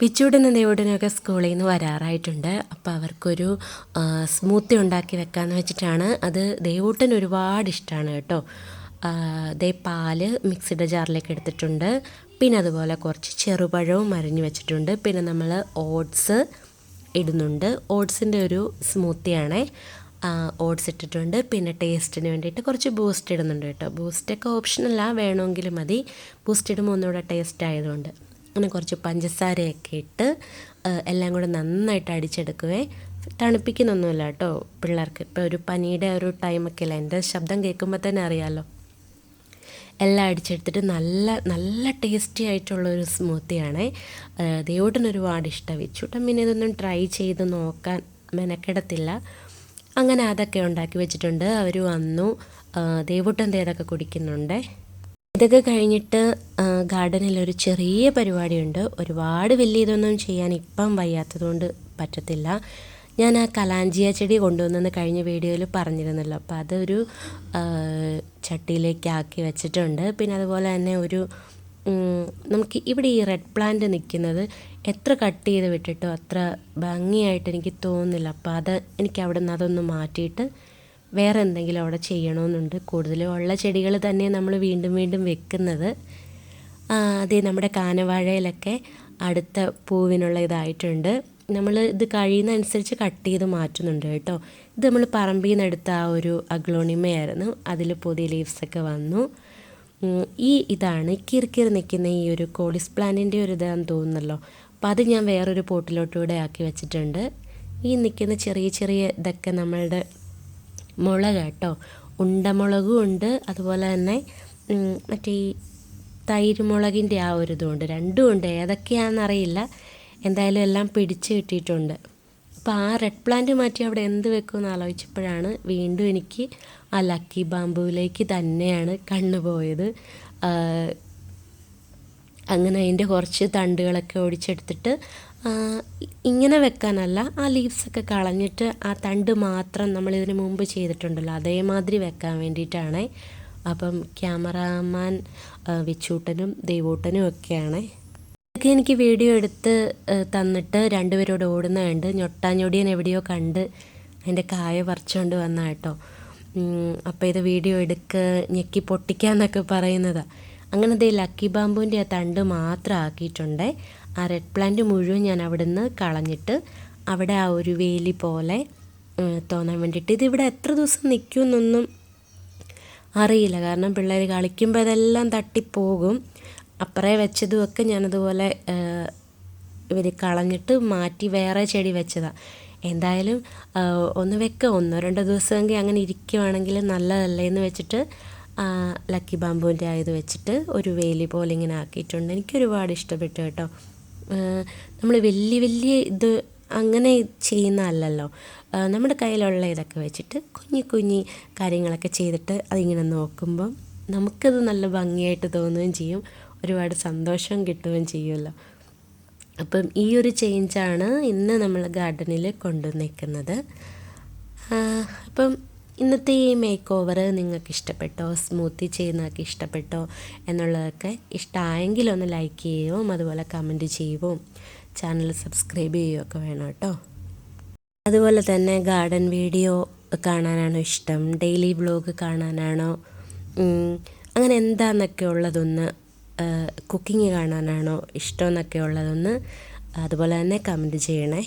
പിച്ചൂടനും ദേവുടനൊക്കെ സ്കൂളിൽ നിന്ന് വരാറായിട്ടുണ്ട്. അപ്പോൾ അവർക്കൊരു സ്മൂത്തി ഉണ്ടാക്കി വെക്കാമെന്ന് വെച്ചിട്ടാണ് അത് ദേവൂട്ടൻ ഒരുപാട് ഇഷ്ടമാണ് കേട്ടോ. ദേ പാൽ മിക്സിയുടെ ജാറിലേക്ക് എടുത്തിട്ടുണ്ട്. പിന്നെ അതുപോലെ കുറച്ച് ചെറുപഴവും അരിഞ്ഞു വെച്ചിട്ടുണ്ട്. പിന്നെ നമ്മൾ ഓട്സ് ഇടുന്നുണ്ട്. ഓട്സിന്റെ ഒരു സ്മൂത്തിയാണേ. ഓട്സ് ഇട്ടിട്ടുണ്ട്. പിന്നെ ടേസ്റ്റിന് വേണ്ടിയിട്ട് കുറച്ച് ബൂസ്റ്റ് ഇടുന്നുണ്ട് കേട്ടോ. ബൂസ്റ്റൊക്കെ ഓപ്ഷനല്ല വേണമെങ്കിൽ മതി. ബൂസ്റ്റ് ഇടുമ്പോൾ ഒന്നുകൂടെ ടേസ്റ്റ് ആയതുകൊണ്ട്. അങ്ങനെ കുറച്ച് പഞ്ചസാരയൊക്കെ ഇട്ട് എല്ലാം കൂടെ നന്നായിട്ട് അടിച്ചെടുക്കുവേ. തണുപ്പിക്കുന്നൊന്നുമില്ല കേട്ടോ പിള്ളേർക്ക്. ഇപ്പോൾ ഒരു പനിയുടെ ഒരു ടൈമൊക്കെ അല്ല? എന്റെ ശബ്ദം കേൾക്കുമ്പോൾ തന്നെ അറിയാമല്ലോ എല്ലാം അടിച്ചെടുത്തിട്ട് നല്ല നല്ല ടേസ്റ്റി ആയിട്ടുള്ള ഒരു സ്മൂത്തിയാണ്. ദൈവത്തിനൊരുപാട് ഇഷ്ടം കേട്ടോ പിന്നെ ഇതൊന്നും ട്രൈ ചെയ്ത് നോക്കാൻ മെനക്കെടത്തില്ല. അങ്ങനെ അതൊക്കെ ഉണ്ടാക്കി വെച്ചിട്ടുണ്ട്. അവർ വന്നു. ദേവൂട്ടൻ തേതൊക്കെ കുടിക്കുന്നുണ്ട്. ഇതൊക്കെ കഴിഞ്ഞിട്ട് ഗാർഡനിൽ ഒരു ചെറിയ പരിപാടിയുണ്ട്. ഒരുപാട് വലിയ ഇതൊന്നും ചെയ്യാൻ ഇപ്പം വയ്യാത്തതുകൊണ്ട് പറ്റത്തില്ല. ഞാൻ ആ കലാഞ്ചിയ ചെടി കൊണ്ടുവന്നെന്ന് കഴിഞ്ഞ വീഡിയോയിൽ പറഞ്ഞിരുന്നല്ലോ. അപ്പോൾ അതൊരു ചട്ടിയിലേക്ക് ആക്കി വെച്ചിട്ടുണ്ട്. പിന്നെ അതുപോലെ തന്നെ ഒരു നമുക്ക് ഇവിടെ ഈ റെഡ് പ്ലാന്റ് നിൽക്കുന്നത് എത്ര കട്ട് ചെയ്ത് വിട്ടിട്ടോ അത്ര ഭംഗിയായിട്ട് എനിക്ക് തോന്നുന്നില്ല. അപ്പോൾ അത് എനിക്ക് അവിടെ നിന്ന് അതൊന്ന് മാറ്റിയിട്ട് വേറെ എന്തെങ്കിലും അവിടെ ചെയ്യണമെന്നുണ്ട്. കൂടുതലും ഉള്ള ചെടികൾ തന്നെ നമ്മൾ വീണ്ടും വീണ്ടും വെക്കുന്നത്. അതേ നമ്മുടെ കാനവാഴയിലൊക്കെ അടുത്ത പൂവിനുള്ള ഇതായിട്ടുണ്ട്. നമ്മൾ ഇത് കഴിയുന്ന അനുസരിച്ച് കട്ട് ചെയ്ത് മാറ്റുന്നുണ്ട് കേട്ടോ. ഇത് നമ്മൾ പറമ്പിൽ നിന്ന് എടുത്ത ആ ഒരു അഗ്ലോണിമയായിരുന്നു. അതിൽ പുതിയ ലീവ്സൊക്കെ വന്നു. ഈ ഇതാണ് കിർക്കിർ നിൽക്കുന്ന ഈ ഒരു കോളിസ് പ്ലാന്റിന്റെ ഒരു ഇതാന്ന് തോന്നുന്നല്ലോ. അപ്പോൾ അത് ഞാൻ വേറൊരു പോട്ടിലോട്ടൂടെ ആക്കി വെച്ചിട്ടുണ്ട്. ഈ നിൽക്കുന്ന ചെറിയ ചെറിയ ഇതൊക്കെ നമ്മളുടെ മുളക് കേട്ടോ. ഉണ്ടമുളകും ഉണ്ട് അതുപോലെ തന്നെ മറ്റേ ഈ തൈര് മുളകിന്റെ ആ ഒരു ഇതുമുണ്ട്. രണ്ടും ഉണ്ട് ഏതൊക്കെയാണെന്നറിയില്ല. എന്തായാലും എല്ലാം പിടിച്ച് കിട്ടിയിട്ടുണ്ട്. അപ്പോൾ ആ റെഡ് പ്ലാന്റ് മാറ്റി അവിടെ എന്ത് വെക്കുമെന്ന് ആലോചിച്ചപ്പോഴാണ് വീണ്ടും എനിക്ക് ആ ലക്കി ബാമ്പുവിലേക്ക് തന്നെയാണ് കണ്ണുപോയത് അങ്ങനെ അതിന്റെ കുറച്ച് തണ്ടുകളൊക്കെ ഒടിച്ചെടുത്തിട്ട് ഇങ്ങനെ വെക്കാനല്ല ആ ലീവ്സൊക്കെ കളഞ്ഞിട്ട് ആ തണ്ട് മാത്രം നമ്മൾ ഇതിന് മുമ്പ് ചെയ്തിട്ടുണ്ടല്ലോ. അതേമാതിരി വെക്കാൻ വേണ്ടിയിട്ടാണ്. അപ്പം ക്യാമറാമാൻ വിച്ചൂട്ടനും ദൈവൂട്ടനും ഒക്കെയാണ്. ഇതൊക്കെ എനിക്ക് വീഡിയോ എടുത്ത് തന്നിട്ട് രണ്ടുപേരോട് ഓടുന്ന കണ്ട് ഞൊട്ടാഞ്ഞൊടിയൻ എവിടെയോ കണ്ട് അതിന്റെ കായ പറിച്ചുകൊണ്ട് വന്ന കേട്ടോ. അപ്പോൾ ഇത് വീഡിയോ എടുക്ക ഞെക്കി പൊട്ടിക്കാന്നൊക്കെ പറയുന്നതാണ് അങ്ങനെ ദേ ലക്കി ബാമ്പുവിന്റെ ആ തണ്ട് മാത്രം ആക്കിയിട്ടുണ്ട്. ആ റെഡ് പ്ലാന്റ് മുഴുവൻ ഞാൻ അവിടുന്ന് കളഞ്ഞിട്ട് അവിടെ ആ ഒരു വേലി പോലെ തോന്നാൻ വേണ്ടിയിട്ട്. ഇതിവിടെ എത്ര ദിവസം നിൽക്കുമെന്നൊന്നും അറിയില്ല. കാരണം പിള്ളേർ കളിക്കുമ്പോൾ അതെല്ലാം തട്ടിപ്പോകും. അപ്പറേ വെച്ചതുമൊക്കെ ഞാനതുപോലെ ഇവർ കളഞ്ഞിട്ട് മാറ്റി വേറെ ചെടി വെച്ചതാണ് എന്തായാലും ഒന്ന് വെക്ക. ഒന്നോ രണ്ടോ ദിവസമെങ്കിൽ അങ്ങനെ ഇരിക്കുവാണെങ്കിൽ നല്ലതല്ലേ എന്ന് വെച്ചിട്ട് ലക്കി ബാമ്പുവിന്റെ ആയത് വെച്ചിട്ട് ഒരു വേലി പോലെ ഇങ്ങനെ ആക്കിയിട്ടുണ്ട്. എനിക്ക് ഒരുപാട് ഇഷ്ടപ്പെട്ടു കേട്ടോ. നമ്മൾ വലിയ വലിയ ഇത് അങ്ങനെ ചെയ്യുന്ന അല്ലല്ലോ. നമ്മുടെ കയ്യിലുള്ള ഇതൊക്കെ വെച്ചിട്ട് കുഞ്ഞി കുഞ്ഞി കാര്യങ്ങളൊക്കെ ചെയ്തിട്ട് അതിങ്ങനെ നോക്കുമ്പം നമുക്കത് നല്ല ഭംഗിയായിട്ട് തോന്നുകയും ചെയ്യും. ഒരുപാട് സന്തോഷം കിട്ടുകയും ചെയ്യുമല്ലോ. അപ്പം ഈ ഒരു ചേഞ്ചാണ് ഇന്ന് നമ്മൾ ഗാർഡനിൽ കൊണ്ടുവന്നിരിക്കുന്നത് നിൽക്കുന്നത് അപ്പം ഇന്നത്തെ ഈ മേക്ക് ഓവർ നിങ്ങൾക്ക് ഇഷ്ടപ്പെട്ടോ സ്മൂത്തി ചെയ്യുന്നതൊക്കെ ഇഷ്ടപ്പെട്ടോ എന്നുള്ളതൊക്കെ ഇഷ്ടമായെങ്കിൽ ഒന്ന് ലൈക്ക് ചെയ്യുകയും അതുപോലെ കമന്റ് ചെയ്യുകയും ചാനൽ സബ്സ്ക്രൈബ് ചെയ്യുകയൊക്കെ വേണം കേട്ടോ. അതുപോലെ തന്നെ ഗാർഡൻ വീഡിയോ കാണാനാണോ ഇഷ്ടം? ഡെയിലി വ്ലോഗ് കാണാനാണോ? അങ്ങനെ എന്താന്നൊക്കെ ഉള്ളതൊന്ന് കുക്കിംഗ് കാണാനാണോ ഇഷ്ടമെന്നൊക്കെ ഉള്ളതൊന്ന് അതുപോലെ തന്നെ കമന്റ് ചെയ്യണേ.